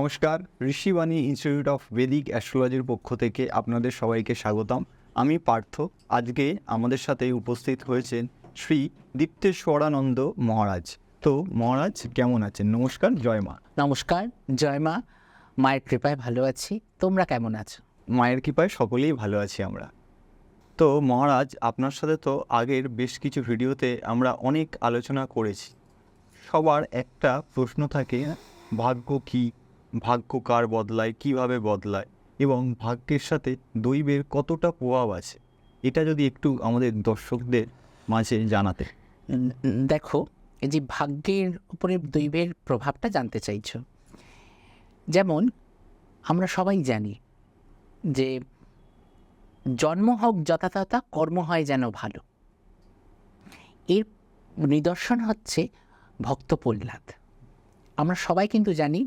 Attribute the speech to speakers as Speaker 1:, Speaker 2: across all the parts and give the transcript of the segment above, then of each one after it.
Speaker 1: নমস্কার Rishibani institute of বেদিক অ্যাস্ট্রোলজির পক্ষ থেকে আপনাদের সবাইকে স্বাগতম। আমি পার্থ। আজকে আমাদের সাথে উপস্থিত হয়েছেন শ্রী দীপ্তেশ্বরানন্দ মহারাজ। তো মহারাজ কেমন আছেন? নমস্কার জয় মা।
Speaker 2: নমস্কার জয় মা। মায়ের কৃপায় ভালো আছি। তোমরা কেমন আছো?
Speaker 1: মায়ের কৃপায় সকলেই ভালো আছি আমরা। তো মহারাজ আপনার সাথে তো আগের বেশ কিছু ভিডিওতে আমরা অনেক আলোচনা করেছি। সবার একটা প্রশ্ন থাকে ভাগ্য কি? ভাগ্য কার বদলায়, কীভাবে বদলায় এবং ভাগ্যের সাথে দৈবের কতটা প্রভাব আছে? এটা যদি একটু আমাদের দর্শকদের মাঝে জানাতে।
Speaker 2: দেখো যে ভাগ্যের উপরে দৈবের প্রভাবটা জানতে চাইছো। যেমন, আমরা সবাই জানি যে জন্ম হোক যথাযথা, কর্ম হয় যেন ভালো। এর নিদর্শন হচ্ছে ভক্ত প্রহ্লাদ আমরা সবাই কিন্তু জানি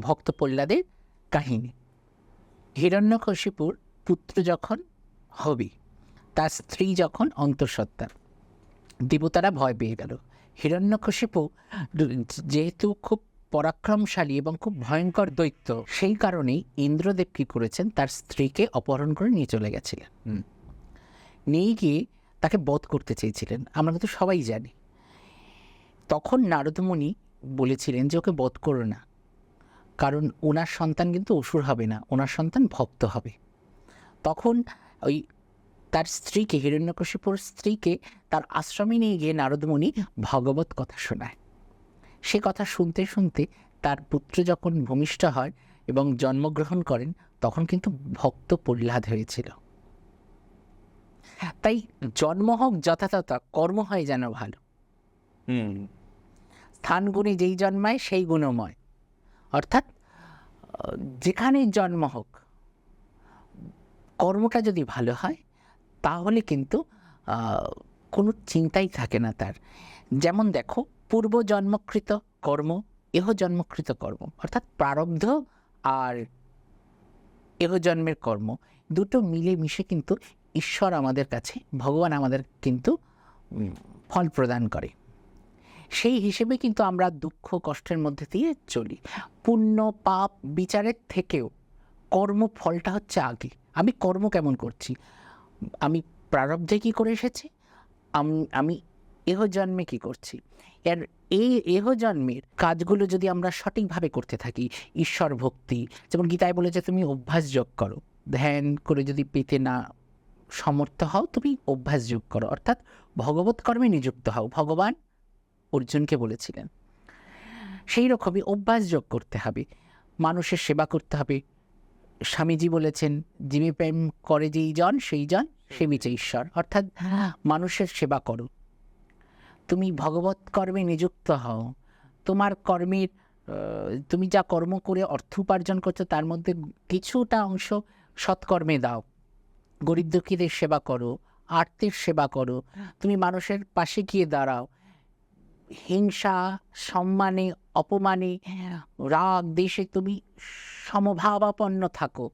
Speaker 2: ভক্ত প্রহ্লাদের কাহিনী। হিরণ্যকশিপুর পুত্র যখন হবি, তার স্ত্রী যখন অন্তঃসত্ত্বা, দেবতারা ভয় পেয়ে গেল। হিরণ্যকশিপু যেহেতু খুব পরাক্রমশালী এবং খুব ভয়ঙ্কর দৈত্য, সেই কারণেই ইন্দ্রদেব কী করেছেন, তার স্ত্রীকে অপহরণ করে নিয়ে চলে গেছিলেন। নিয়ে গিয়ে তাকে বধ করতে চেয়েছিলেন। আমরা কিন্তু সবাই জানি। তখন নারদমণি বলেছিলেন যে ওকে বধ করো না। কারণ ওনার সন্তান কিন্তু অসুর হবে না, ওনার সন্তান ভক্ত হবে। তখন ওই তার স্ত্রীকে, হিরণ্যকশিপুর স্ত্রীকে তার আশ্রমে নিয়ে গিয়ে নারদমণি ভগবত কথা শোনায়। সে কথা শুনতে শুনতে তার পুত্র যখন ভূমিষ্ঠ হয় এবং জন্মগ্রহণ করেন, তখন কিন্তু ভক্ত প্রহ্লাদ হয়েছিল। তাই জন্ম হোক যথাযথ, কর্ম হয় যেন ভালো।
Speaker 1: হুম।
Speaker 2: স্থান গুণে যেই জন্মায় সেই গুণময়। অর্থাৎ আহ, যেখানে জন্ম হোক কর্মটা যদি ভালো হয় তাহলে কিন্তু কোনো চিন্তাই থাকে না তার। যেমন দেখো পূর্ব জন্মকৃত কর্ম এহ জন্মকৃত কর্ম। অর্থাৎ প্রারব্ধ আর এহ জন্মের কর্ম দুটো মিলে মিশে কিন্তু ঈশ্বর আমাদের কাছে ভগবান আমাদের কিন্তু ফল প্রদান করে। সেই হিসেবে কিন্তু আমরা দুঃখ কষ্টের মধ্যে দিয়ে চলি। পুণ্য, পাপ, বিচারের থেকেও কর্ম ফলটা হচ্ছে আগে। আমি কর্ম কেমন করছি? আমি প্রারব্ধে কি করে এসেছি? আম- আমি এহ জন্মে কি করছি? এর এই এহ জন্মের কাজগুলো যদি আমরা সঠিকভাবে করতে থাকি, ঈশ্বর ভক্তি, যেমন গীতায় বলেছে তুমি অভ্যাস যোগ করো। ধ্যান করে যদি পেতে না সমর্থ হও, তুমি অভ্যাস যোগ করো। অর্থাৎ ভগবত কর্মে নিযুক্ত হও। ভগবান অর্জুনকে বলেছিলেন। সেই রকমই অভ্যাস যোগ করতে হবে। মানুষের সেবা করতে হবে। স্বামীজি বলেছেন জীবে প্রেম করে যেই জন, সেই জন সে বিচে ঈশ্বর। অর্থাৎ মানুষের সেবা করো। তুমি ভগবত কর্মে নিযুক্ত হও। তোমার কর্মের তুমি যা কর্ম করে অর্থ উপার্জন করছ, তার মধ্যে কিছুটা অংশ সৎকর্মে দাও। গরিব দুঃখীদের সেবা করো আর্তের সেবা করো। তুমি মানুষের পাশে গিয়ে দাঁড়াও। হিংসা সম্মানে অপমানে রাগ দেশে তুমি সমভাবাপন্ন থাকো।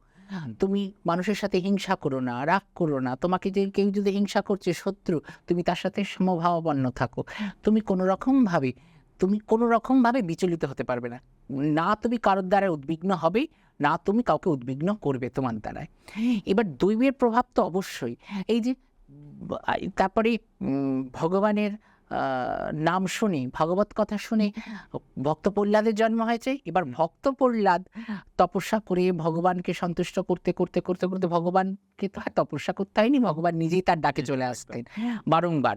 Speaker 2: তুমি মানুষের সাথে হিংসা করো না রাগ করো না। তোমাকে যে কেউ যদি হিংসা করছে শত্রু তুমি তার সাথে সমভাবাপন্ন থাকো। তুমি কোনো রকমভাবে তুমি কোনো রকমভাবে বিচলিত হতে পারবে না। না তুমি কারোর দ্বারা উদ্বিগ্ন হবে না তুমি কাউকে উদ্বিগ্ন করবে তোমার দ্বারায়। এবার দৈবের প্রভাব তো অবশ্যই। এই যে তারপরে ভগবানের নাম শুনে ভগবত কথা শুনে ভক্ত প্রহ্লাদের জন্ম হয়েছে। এবার ভক্ত প্রহ্লাদ তপস্যা করে ভগবানকে সন্তুষ্ট করতে করতে করতে করতে ভগবানকে তো আর তপস্যা করতে হয়নি ভগবান নিজেই তার ডাকে চলে আসতেন বারংবার।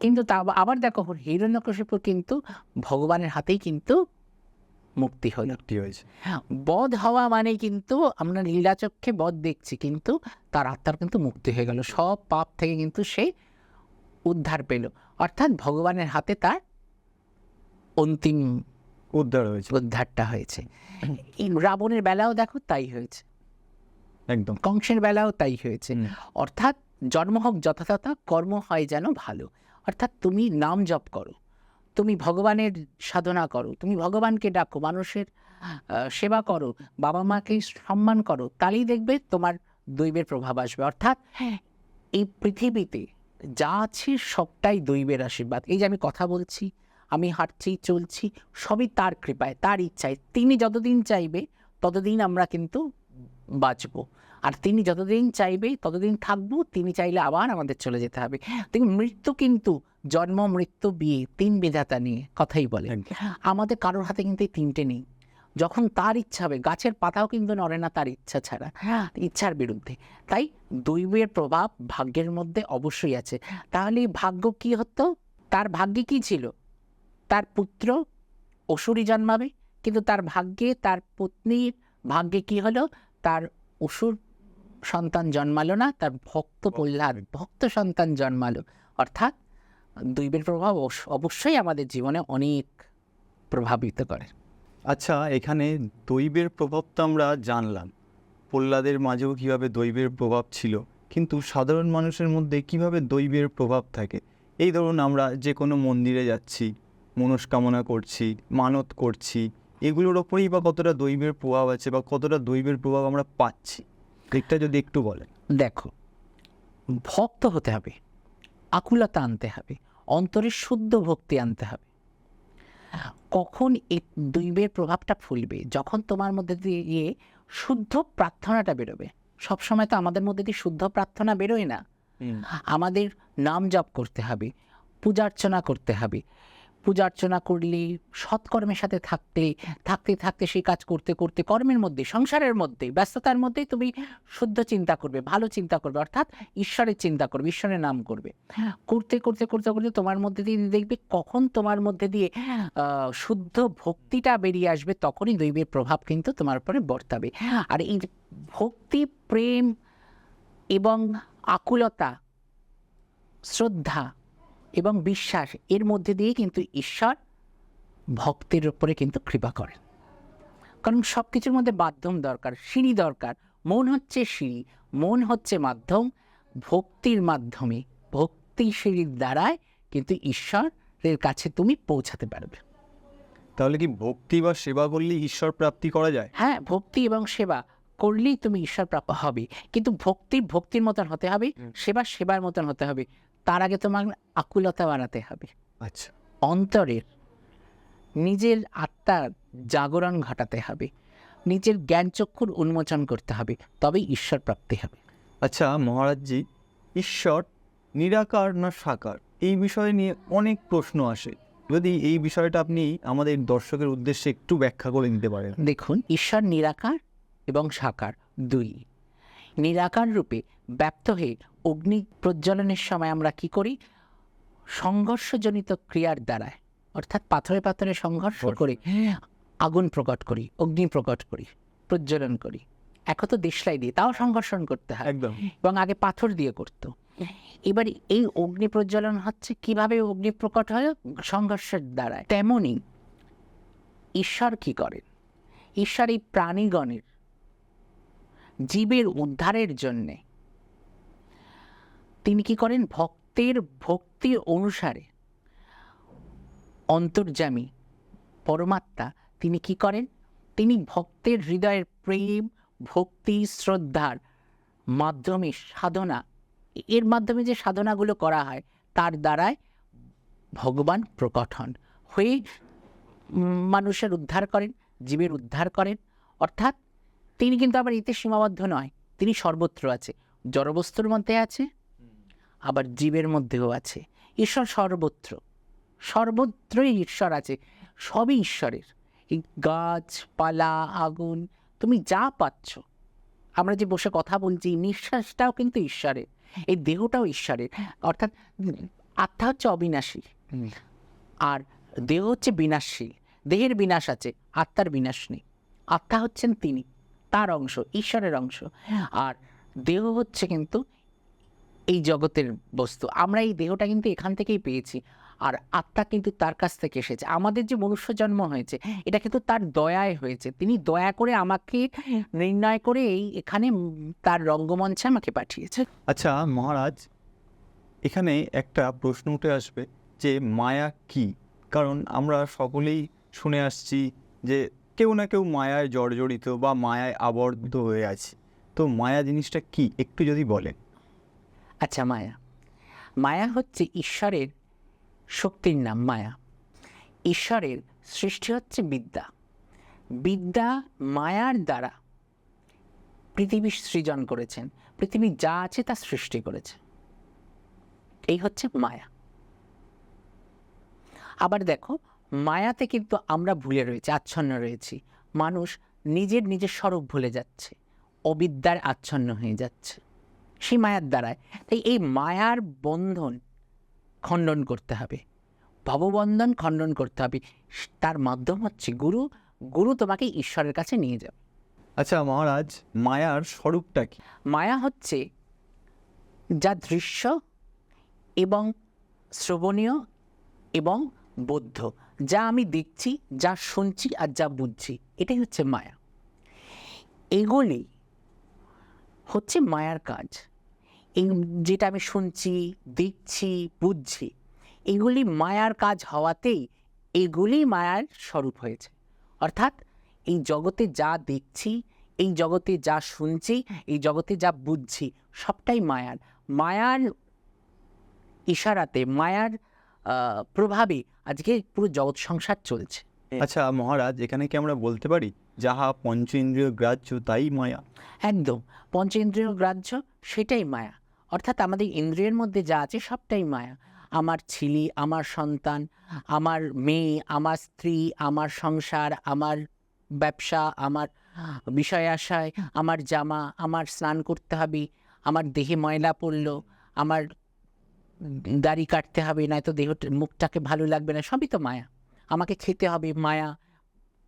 Speaker 2: কিন্তু তা আবার- দেখো হিরণ্যকশিপুর কিন্তু ভগবানের হাতেই কিন্তু মুক্তি হলো।
Speaker 1: হয়েছে।
Speaker 2: বধ হওয়া মানে কিন্তু আমরা লীলাচক্ষে বধ দেখছি কিন্তু তার আত্মার কিন্তু মুক্তি হয়ে গেল। সব পাপ থেকে কিন্তু সে উদ্ধার পেল। অর্থাৎ ভগবানের হাতে তার অন্তিম
Speaker 1: উদ্ধার হয়েছে।
Speaker 2: উদ্ধারটা হয়েছে। এই রাবণের বেলাও দেখো তাই হয়েছে।
Speaker 1: একদম।
Speaker 2: কংসের বেলাও তাই হয়েছে। অর্থাৎ জন্ম হোক যথাযথ কর্ম হয় যেন ভালো। অর্থাৎ তুমি নাম জপ করো। তুমি ভগবানের সাধনা করো। তুমি ভগবানকে ডাকো মানুষের সেবা করো বাবা মাকে সম্মান করো তাহলেই দেখবে তোমার দৈবের প্রভাব আসবে। অর্থাৎ এই পৃথিবীতে যা আছে সবটাই দৈবের আশীর্বাদ। এই যে আমি কথা বলছি আমি হাঁটছি চলছি সবই তার কৃপায় তার ইচ্ছায়। তিনি যতদিন চাইবে ততদিন আমরা কিন্তু বাঁচব। আর তিনি যতদিন চাইবে ততদিন থাকব তিনি চাইলে আবার আমাদের চলে যেতে হবে। দেখুন মৃত্যু কিন্তু জন্ম মৃত্যু বিয়ে তিন বিধাতা নিয়ে কথাই বলে। আমাদের কারোর হাতে কিন্তু এই তিনটে নেই। যখন তার ইচ্ছা হবে গাছের পাতাও কিন্তু নড়ে না তার ইচ্ছা ছাড়া ইচ্ছার বিরুদ্ধে। তাই দৈবের প্রভাব ভাগ্যের মধ্যে অবশ্যই আছে। তাহলে ভাগ্য কি হতো? তার ভাগ্যে কি ছিল? তার পুত্র অসুরই জন্মাবে কিন্তু তার ভাগ্যে তার পত্নীর ভাগ্যে কি হলো? তার অসুর সন্তান জন্মালো না তার ভক্ত প্রহ্লাদ ভক্ত সন্তান জন্মালো। অর্থাৎ দৈবের প্রভাব অবশ্য- অবশ্যই আমাদের জীবনে অনেক প্রভাবিত করে।
Speaker 1: আচ্ছা এখানে দৈবের প্রভাব তো আমরা জানলাম। প্রহ্লাদের মাঝেও কীভাবে দৈবের প্রভাব ছিল? কিন্তু সাধারণ মানুষের মধ্যে কীভাবে দৈবের প্রভাব থাকে? এই ধরুন আমরা যে কোনো মন্দিরে যাচ্ছি, মনস্কামনা করছি, মানত করছি, এগুলোর ওপরেই বা কতটা দৈবের প্রভাব আছে বা কতটা দৈবের প্রভাব আমরা পাচ্ছি? দিকটা যদি একটু বলেন।
Speaker 2: দেখো, ভক্ত হতে হবে, আকুলতা আনতে হবে, অন্তরে শুদ্ধ ভক্তি আনতে হবে। কখন এই দৈবের প্রভাবটা ফুলবে? যখন তোমার মধ্যে দিয়ে শুদ্ধ প্রার্থনাটা বেরোবে। সবসময় তো আমাদের মধ্যে দিয়ে শুদ্ধ প্রার্থনা বেরোয় না। আমাদের নাম জপ করতে হবে পূজার্চনা করতে হবে। পূজার্চনা করলে সৎকর্মের সাথে থাকতে থাকতে থাকতে সেই কাজ করতে করতে কর্মের মধ্যে সংসারের মধ্যে ব্যস্ততার মধ্যেই তুমি শুদ্ধ চিন্তা করবে ভালো চিন্তা করবে অর্থাৎ ঈশ্বরের চিন্তা করবে ঈশ্বরের নাম করবে। করতে করতে করতে করতে তোমার মধ্যে দিয়ে দেখবে কখন তোমার মধ্যে দিয়ে শুদ্ধ ভক্তিটা বেরিয়ে আসবে তখনই দৈবের প্রভাব কিন্তু তোমার উপরে বর্তাবে। আর এই ভক্তি প্রেম এবং আকুলতা শ্রদ্ধা এবং বিশ্বাস এর মধ্যে দিয়ে কিন্তু ঈশ্বর ভক্তের উপরে কিন্তু কৃপা করেন। কারণ সব কিছুর মধ্যে মাধ্যম দরকার সিঁড়ি দরকার। মন হচ্ছে সিঁড়ি মন হচ্ছে মাধ্যম ভক্তির মাধ্যমে ভক্তি সিঁড়ির দ্বারায় কিন্তু ঈশ্বরের কাছে তুমি পৌঁছাতে পারবে।
Speaker 1: তাহলে কি ভক্তি বা সেবা করলেই ঈশ্বর প্রাপ্তি করা যায়?
Speaker 2: হ্যাঁ ভক্তি এবং সেবা করলেই তুমি ঈশ্বর প্রাপ্য হবে। কিন্তু ভক্তি ভক্তির মতন হতে হবে। সেবা সেবার মতন হতে হবে। তার আগে তোমার আকুলতা বানাতে হবে।
Speaker 1: আচ্ছা।
Speaker 2: অন্তরের নিজের আত্মার জাগরণ ঘটাতে হবে। নিজের জ্ঞানচক্ষুর উন্মোচন করতে হবে। তবেই ঈশ্বর প্রাপ্তি হবে।
Speaker 1: আচ্ছা মহারাজজি ঈশ্বর নিরাকার না সাকার? এই বিষয় নিয়ে অনেক প্রশ্ন আসে। যদি এই বিষয়টা আপনি আমাদের দর্শকের উদ্দেশ্যে একটু ব্যাখ্যা করে দিতে পারেন।
Speaker 2: দেখুন ঈশ্বর নিরাকার এবং সাকার দুই। নিরাকার রূপে ব্যপ্ত হয়ে অগ্নি প্রজ্বলনের সময় আমরা কি করি? সংঘর্ষজনিত ক্রিয়ার দ্বারায় অর্থাৎ পাথরে পাথরে সংঘর্ষ করে আগুন প্রকট করি অগ্নি প্রকট করি প্রজ্বলন করি। এখন তো দেশলাই দিয়ে তাও সংঘর্ষণ করতে হয়।
Speaker 1: একদম।
Speaker 2: এবং আগে পাথর দিয়ে করত। এবার এই অগ্নি প্রজ্বলন হচ্ছে কীভাবে অগ্নি প্রকট হয়? সংঘর্ষের দ্বারা তেমনি ঈশ্বর কি করেন? ঈশ্বর এই প্রাণীগণের জীবের উদ্ধারের জন্যে। তিনি কি করেন? ভক্তের ভক্তির অনুসারে। অন্তর্যামী পরমাত্মা তিনি কি করেন? তিনি ভক্তের হৃদয়ের প্রেম, ভক্তি, শ্রদ্ধার মাধ্যমে সাধনা, এর মাধ্যমে যে সাধনাগুলো করা হয়, তার দ্বারায় ভগবান প্রকট হন। হয়ে মানুষের উদ্ধার করেন, জীবের উদ্ধার করেন, অর্থাৎ তিনি কিন্তু আবার এতে সীমাবদ্ধ নয়। তিনি সর্বত্র আছে। জড়বস্তুর মধ্যে আছে আবার জীবের মধ্যেও আছে। ঈশ্বর সর্বত্র। সর্বত্রই ঈশ্বর আছে। সবই ঈশ্বরের। এই গাছপালা আগুন তুমি যা পাচ্ছ। আমরা যে বসে কথা বলছি নিঃশ্বাসটাও কিন্তু ঈশ্বরের। এই দেহটাও ঈশ্বরের। অর্থাৎ আত্মা হচ্ছে অবিনাশী। আর দেহ হচ্ছে বিনাশশীল দেহের বিনাশ আছে আত্মার বিনাশ নেই। আত্মা হচ্ছেন তিনি। তার অংশ ঈশ্বরের অংশ। আর দেহ হচ্ছে কিন্তু এই জগতের বস্তু। আমরা এই দেহটা কিন্তু এখান থেকেই পেয়েছি। আর আত্মা কিন্তু তার কাছ থেকে এসেছে। আমাদের যে মনুষ্য জন্ম হয়েছে এটা কিন্তু তার দয়ায় হয়েছে। তিনি দয়া করে আমাকে নির্ণয় করে এই এখানে তার রঙ্গমঞ্চে আমাকে পাঠিয়েছে।
Speaker 1: আচ্ছা মহারাজ এখানে একটা প্রশ্ন উঠে আসবে যে মায়া কি? কারণ আমরা সকলেই শুনে আসছি যে কেউ না কেউ মায়ায় জর্জরিত বা মায়ায় আবদ্ধ হয়ে আছে। তো মায়া জিনিসটা কি? একটু যদি বলেন।
Speaker 2: আচ্ছা মায়া। মায়া হচ্ছে ঈশ্বরের শক্তির নাম, মায়া। ঈশ্বরের সৃষ্টি হচ্ছে বিদ্যা। বিদ্যা মায়ার দ্বারা পৃথিবী সৃজন করেছেন। পৃথিবী যা আছে তা সৃষ্টি করেছে। এই হচ্ছে মায়া। আবার দেখো মায়াতে কিন্তু আমরা ভুলে রয়েছি আচ্ছন্ন রয়েছি। মানুষ নিজের নিজের স্বরূপ ভুলে যাচ্ছে অবিদ্যার আচ্ছন্ন হয়ে যাচ্ছে। সেই মায়ার দ্বারায়। তাই এই মায়ার বন্ধন খণ্ডন করতে হবে। ভববন্ধন খণ্ডন করতে হবে। তার মাধ্যম হচ্ছে গুরু গুরু তোমাকে ঈশ্বরের কাছে নিয়ে যাবে।
Speaker 1: আচ্ছা মহারাজ মায়ার স্বরূপটা কি?
Speaker 2: মায়া হচ্ছে যা দৃশ্য এবং শ্রবণীয় এবং বোধ্য যা আমি দেখছি, যা শুনছি আর যা বুঝছি, এটাই হচ্ছে মায়া। এগুলি হচ্ছে মায়ার কাজ। এই যেটা আমি শুনছি, দেখছি, বুঝছি, এগুলি মায়ার কাজ হওয়াতেই এগুলি মায়ার স্বরূপ হয়েছে। অর্থাৎ এই জগতে যা দেখছি, এই জগতে যা শুনছি, এই জগতে যা বুঝছি, সবটাই মায়ার। মায়ার ইশারাতে, মায়ার প্রভাবে আজকে পুরো জগৎ সংসার চলছে।
Speaker 1: আচ্ছা মহারাজ এখানে কি আমরা বলতে পারি? যাহা পঞ্চ ইন্দ্রিয় গ্রাহ্য তাই মায়া।
Speaker 2: একদম। পঞ্চেন্দ্রিয় গ্রাহ্য সেটাই মায়া। অর্থাৎ আমাদের ইন্দ্রিয়ের মধ্যে যা আছে সবটাই মায়া। আমার ছেলে আমার সন্তান আমার মেয়ে আমার স্ত্রী আমার সংসার আমার ব্যবসা আমার বিষয় আশায় আমার জামা আমার স্নান করতে হবে আমার দেহে ময়লা পড়ল আমার দাড়ি কাটতে হবে নয়তো দেহ মুখটাকে ভালো লাগবে না সবই তো মায়া। আমাকে খেতে হবে মায়া।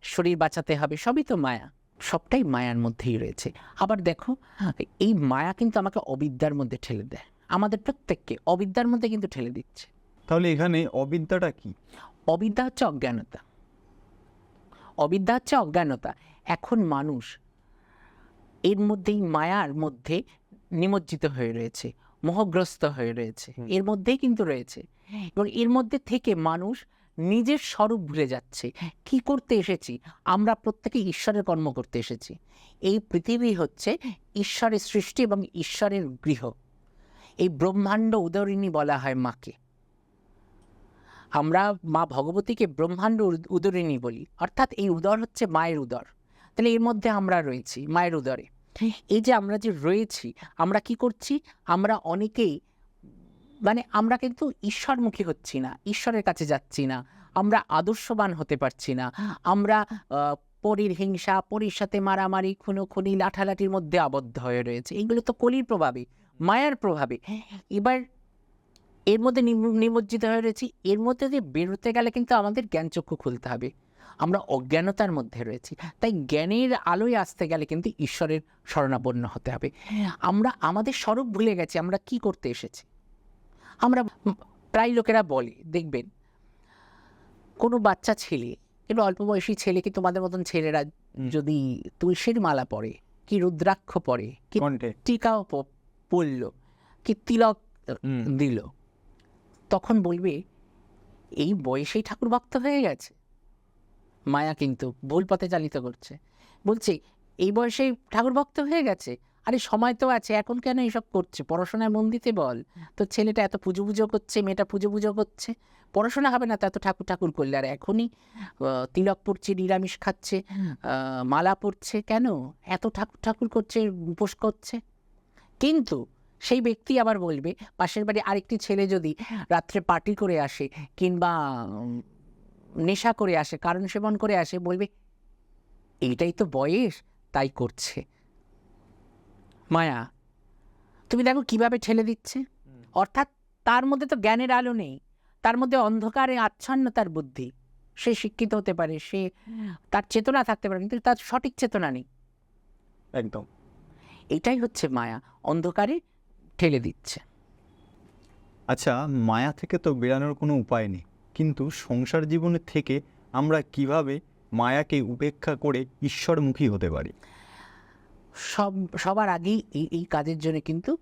Speaker 2: শরীর বাঁচাতে হবে সবই তো মায়া। সবটাই মায়ার মধ্যেই রয়েছে। আবার দেখো এই মায়া কিন্তু আমাকে অবিদ্যার মধ্যে ঠেলে দেয়। আমাদের প্রত্যেককে অবিদ্যার মধ্যে কিন্তু ঠেলে দিচ্ছে।
Speaker 1: তাহলে এখানে অবিদ্যাটা কি?
Speaker 2: অবিদ্যা হচ্ছে অজ্ঞানতা। অবিদ্যা হচ্ছে অজ্ঞানতা। এখন মানুষ এর মধ্যেই মায়ার মধ্যে নিমজ্জিত হয়ে রয়েছে। মোহগ্রস্ত হয়ে রয়েছে। এর মধ্যেই কিন্তু রয়েছে। এবং এর মধ্যে থেকে মানুষ নিজের স্বরূপ ভুলে যাচ্ছে। কি করতে এসেছি? আমরা প্রত্যেকে ঈশ্বরের কর্ম করতে এসেছি। এই পৃথিবী হচ্ছে ঈশ্বরের সৃষ্টি এবং ঈশ্বরের গৃহ। এই ব্রহ্মাণ্ড উদরিণী বলা হয় মাকে। আমরা মা ভগবতীকে ব্রহ্মাণ্ড উদরিণী বলি। অর্থাৎ এই উদর হচ্ছে মায়ের উদর। তাহলে এর মধ্যে আমরা রয়েছি মায়ের উদরে। এই যে আমরা যে রয়েছি আমরা কি করছি? আমরা অনেকেই মানে আমরা কিন্তু ঈশ্বরমুখী হচ্ছি না ঈশ্বরের কাছে যাচ্ছি না আমরা আদর্শবান হতে পারছি না আমরা পরীর হিংসা পরীর সাথে মারামারি খুনোখুনি লাঠালাঠির মধ্যে আবদ্ধ হয়ে রয়েছে এগুলো তো কলির প্রভাবে মায়ার প্রভাবে। এবার এর মধ্যে নিম- নিমজ্জিত হয়ে রয়েছি এর মধ্যে দিয়ে বেরোতে গেলে কিন্তু আমাদের জ্ঞানচক্ষু খুলতে হবে। আমরা অজ্ঞানতার মধ্যে রয়েছি। তাই জ্ঞানের আলোয় আসতে গেলে কিন্তু ঈশ্বরের শরণাপন্ন হতে হবে। আমরা আমাদের স্বরূপ ভুলে গেছি আমরা কি করতে এসেছি? আমরা প্রায় লোকেরা বলে দেখবেন কোনো বাচ্চা ছেলে একটু অল্প বয়সী ছেলে কি তোমাদের মতন ছেলেরা যদি তুলসীর মালা পরে কি রুদ্রাক্ষ পরে কি টিকাও প- কি তিলক। দিল তখন বলবে এই বয়সেই ঠাকুর ভক্ত হয়ে গেছে। মায়া কিন্তু ভুল পথে চালিত করছে। বলছে এই বয়সেই ঠাকুর ভক্ত হয়ে গেছে? আরে সময় তো আছে এখন কেন এইসব করছে? পড়াশোনায় মন দিতে বল। তো ছেলেটা এত পুজো পুজো করছে মেয়েটা পুজো পুজো করছে। পড়াশোনা হবে না তো এত ঠাকুর ঠাকুর করলে। আর এখনই তিলক পড়ছে নিরামিষ খাচ্ছে মালা পড়ছে কেন? এত ঠাকুর ঠাকুর করছে উপোস করছে। কিন্তু সেই ব্যক্তি আবার বলবে পাশের বাড়ি আরেকটি ছেলে যদি রাত্রে পার্টি করে আসে কিংবা নেশা করে আসে কারণ সেবন করে আসে বলবে এইটাই তো বয়স তাই করছে। মায়া তুমি দেখো কীভাবে ঠেলে দিচ্ছে। অর্থাৎ তার মধ্যে তো জ্ঞানের আলো নেই তার মধ্যে অন্ধকারে আচ্ছন্ন তার বুদ্ধি। সে শিক্ষিত হতে পারে সে তার চেতনা থাকতে পারে কিন্তু তার সঠিক চেতনা নেই।
Speaker 1: একদম।
Speaker 2: এটাই হচ্ছে মায়া অন্ধকারে ঠেলে দিচ্ছে।
Speaker 1: আচ্ছা মায়া থেকে তো বেরানোর কোনো উপায় নেই। কিন্তু সংসার জীবনে থেকে আমরা কীভাবে মায়াকে উপেক্ষা করে ঈশ্বরমুখী হতে পারি?
Speaker 2: সব, সবার আগেই এই এই কাজের জন্য কিন্তু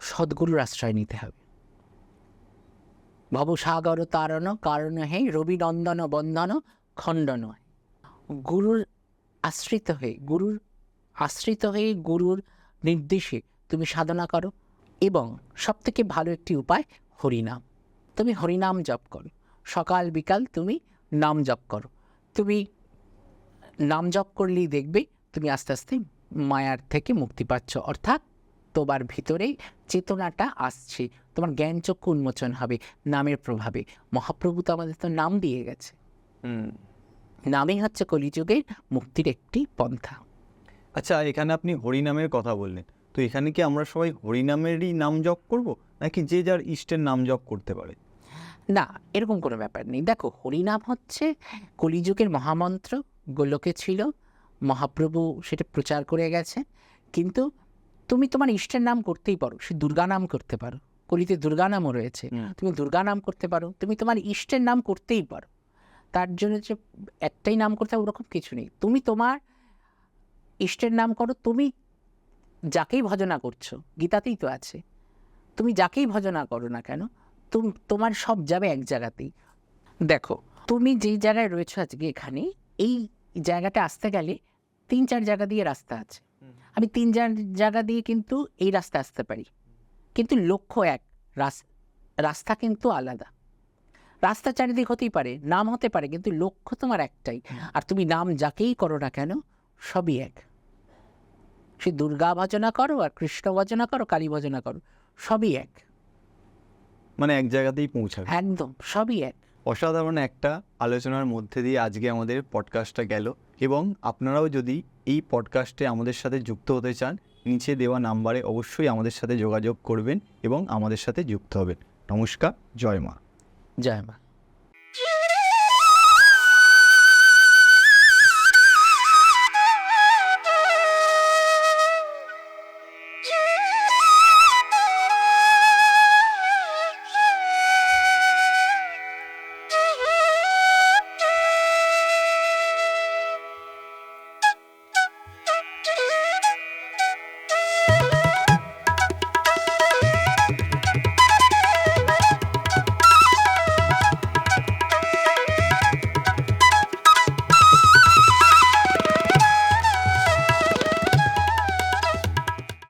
Speaker 2: সদ্গুরুর আশ্রয় নিতে হবে। ভবসাগর তারণ কারণ হে, রবি নন্দন বন্দন খণ্ডন। গুরুর আশ্রিত হয়ে, গুরুর আশ্রিত হয়ে গুরুর নির্দেশে তুমি সাধনা করো এবং সবথেকে ভালো একটি উপায় হরিনাম। তুমি হরিনাম জপ করো। সকাল বিকাল তুমি নাম জপ করো। তুমি নাম জপ করলেই দেখবে তুমি আস্তে আস্তে মায়ার থেকে মুক্তি পাচ্ছ। অর্থাৎ তোমার ভিতরেই চেতনাটা আসছে তোমার জ্ঞানচক্ষু উন্মোচন হবে নামের প্রভাবে। মহাপ্রভু তো আমাদের তো নাম দিয়ে গেছে। নামই হচ্ছে কলিযুগের মুক্তির একটি পন্থা।
Speaker 1: আচ্ছা এখানে আপনি হরিনামের কথা বললেন। তো এখানে কি আমরা সবাই হরিনামেরই নাম জপ করব? নাকি যে যার ইষ্টের নাম জপ করতে পারে?
Speaker 2: না এরকম কোনো ব্যাপার নেই। দেখো হরিনাম হচ্ছে কলিযুগের মহামন্ত্র গোলকে ছিল মহাপ্রভু সেটা প্রচার করে গেছে। কিন্তু তুমি তোমার ইষ্টের নাম করতেই পারো সে দুর্গা নাম করতে পারো। কলিতে দুর্গা নামও রয়েছে। তুমি দুর্গা নাম করতে পারো তুমি তোমার ইষ্টের নাম করতেই পারো। তার জন্য যে একটাই নাম করতে হবে ওরকম কিছু নেই। তুমি তোমার ইষ্টের নাম করো তুমি যাকেই ভজনা করছ গীতাতেই তো আছে। তুমি যাকেই ভজনা করো না কেন তোমার সব যাবে এক জায়গাতেই। দেখো তুমি যেই জায়গায় রয়েছো আজকে এখানে এই জায়গাটা আসতে গেলে তিন চার জায়গা দিয়ে রাস্তা আছে। আমি তিন চার জায়গা দিয়ে কিন্তু এই রাস্তা আসতে পারি। কিন্তু লক্ষ্য এক রাস- রাস্তা কিন্তু আলাদা। রাস্তা চারিদিক হতেই পারে নাম হতে পারে কিন্তু লক্ষ্য তোমার একটাই। আর তুমি নাম যাকেই করো না কেন সবই এক। সে দুর্গা ভজনা করো আর কৃষ্ণ ভজনা করো কালী ভজনা করো সবই এক।
Speaker 1: মানে এক জায়গাতেই পৌঁছাবে।
Speaker 2: একদম সবই এক।
Speaker 1: অসাধারণ একটা আলোচনার মধ্যে দিয়ে আজকে আমাদের পডকাস্টটা গেল এবং আপনারাও যদি এই পডকাস্টে আমাদের সাথে যুক্ত হতে চান নিচে দেওয়া নাম্বারে অবশ্যই আমাদের সাথে যোগাযোগ করবেন এবং আমাদের সাথে যুক্ত হবেন। নমস্কার জয় মা।
Speaker 2: জয় মা।